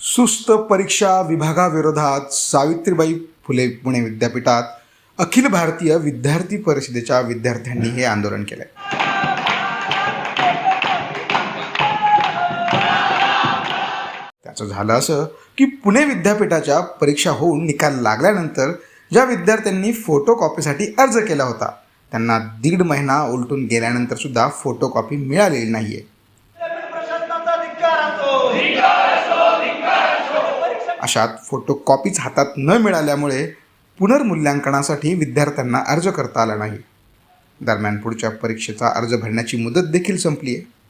सुस्त परीक्षा विभागाविरोधात सावित्रीबाई फुले पुणे विद्यापीठात अखिल भारतीय विद्यार्थी परिषदेच्या विद्यार्थ्यांनी हे आंदोलन केलंय. त्याचं झालं असं की पुणे विद्यापीठाच्या परीक्षा होऊन निकाल लागल्यानंतर ज्या विद्यार्थ्यांनी फोटो कॉपीसाठी अर्ज केला होता त्यांना दीड महिना उलटून गेल्यानंतर सुद्धा फोटो कॉपी मिळालेली धिक्कार असो अशात फोटो कॉपीच हातात न मिळाल्यामुळे पुनर्मूल्यांकनासाठी विद्यार्थ्यांना अर्ज करता आला नाही. दरम्यान पुढच्या परीक्षेचा अर्ज भरण्याची मुदत देखील संपली आहे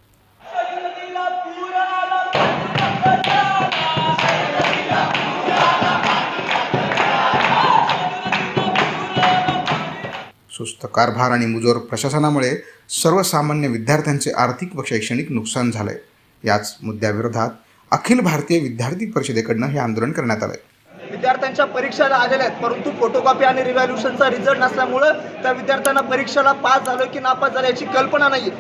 सुस्त कारभार आणि मुजोर प्रशासनामुळे सर्वसामान्य विद्यार्थ्यांचे आर्थिक व शैक्षणिक नुकसान झालंय. याच मुद्द्याविरोधात अखिल भारतीय विद्यार्थी परिषदेकडनं हे आंदोलन करण्यात आलंय. विद्यार्थ्यांच्या परीक्षा आलेल्या आहेत परंतु फोटोकॉपी आणि रिव्हॅल्युशनचा रिझल्ट नसल्यामुळं त्या विद्यार्थ्यांना परीक्षेला पास झालं की नापास झालं याची कल्पना नाही